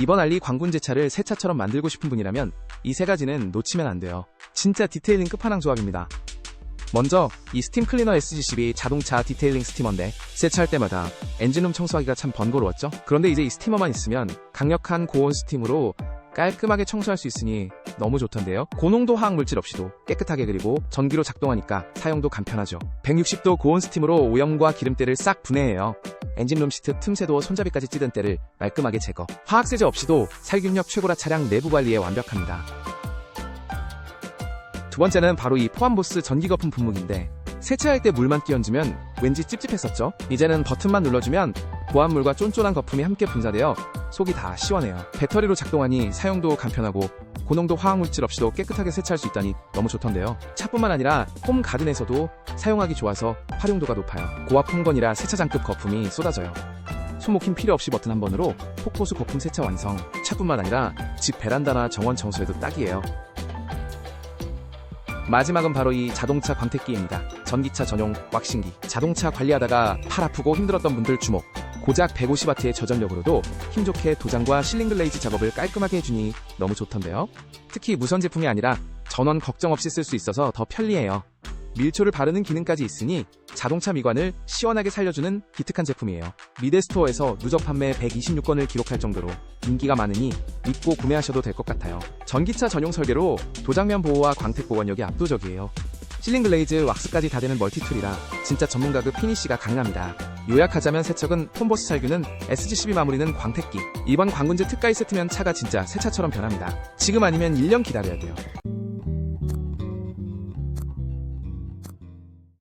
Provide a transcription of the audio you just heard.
이번 알리 광군제차를 새 차처럼 만들고 싶은 분이라면 이 세 가지는 놓치면 안 돼요. 진짜 디테일링 끝판왕 조합입니다. 먼저 이 스팀 클리너 SG12 자동차 디테일링 스티머인데 세차할 때마다 엔진룸 청소하기가 참 번거로웠죠. 그런데 이제 이 스티머만 있으면 강력한 고온 스팀으로 깔끔하게 청소할 수 있으니 너무 좋던데요. 고농도 화학 물질 없이도 깨끗하게 그리고 전기로 작동하니까 사용도 간편하죠. 160도 고온 스팀으로 오염과 기름때를 싹 분해해요. 엔진 룸 시트 틈새도 손잡이까지 찌든 때를 깔끔하게 제거. 화학 세제 없이도 살균력 최고라 차량 내부 관리에 완벽합니다. 두 번째는 바로 이 포함보스 전기 거품 분무기인데 세차할 때 물만 끼얹으면 왠지 찝찝했었죠? 이제는 버튼만 눌러주면 고압물과 쫀쫀한 거품이 함께 분사되어 속이 다 시원해요. 배터리로 작동하니 사용도 간편하고 고농도 화학물질 없이도 깨끗하게 세차할 수 있다니 너무 좋던데요. 차뿐만 아니라 홈 가든에서도 사용하기 좋아서 활용도가 높아요. 고압 풍건이라 세차장급 거품이 쏟아져요. 손목힘 필요 없이 버튼 한 번으로 폭포수 거품 세차 완성. 차뿐만 아니라 집 베란다나 정원 청소에도 딱이에요. 마지막은 바로 이 자동차 광택기입니다. 전기차 전용 왁싱기. 자동차 관리하다가 팔 아프고 힘들었던 분들 주목. 고작 150W의 저전력으로도 힘 좋게 도장과 실링 글레이즈 작업을 깔끔하게 해주니 너무 좋던데요. 특히 무선 제품이 아니라 전원 걱정 없이 쓸 수 있어서 더 편리해요. 밀초를 바르는 기능까지 있으니 자동차 미관을 시원하게 살려주는 기특한 제품이에요. 미대 스토어에서 누적 판매 126건을 기록할 정도로 인기가 많으니 믿고 구매하셔도 될 것 같아요. 전기차 전용 설계로 도장면 보호와 광택 보건력이 압도적이에요. 실링 글레이즈, 왁스까지 다 되는 멀티툴이라 진짜 전문가급 피니쉬가 강합니다. 요약하자면 세척은 폼보스 살균은 SG12 마무리는 광택기. 이번 광군제 특가이 세트면 차가 진짜 새 차처럼 변합니다. 지금 아니면 1년 기다려야 돼요.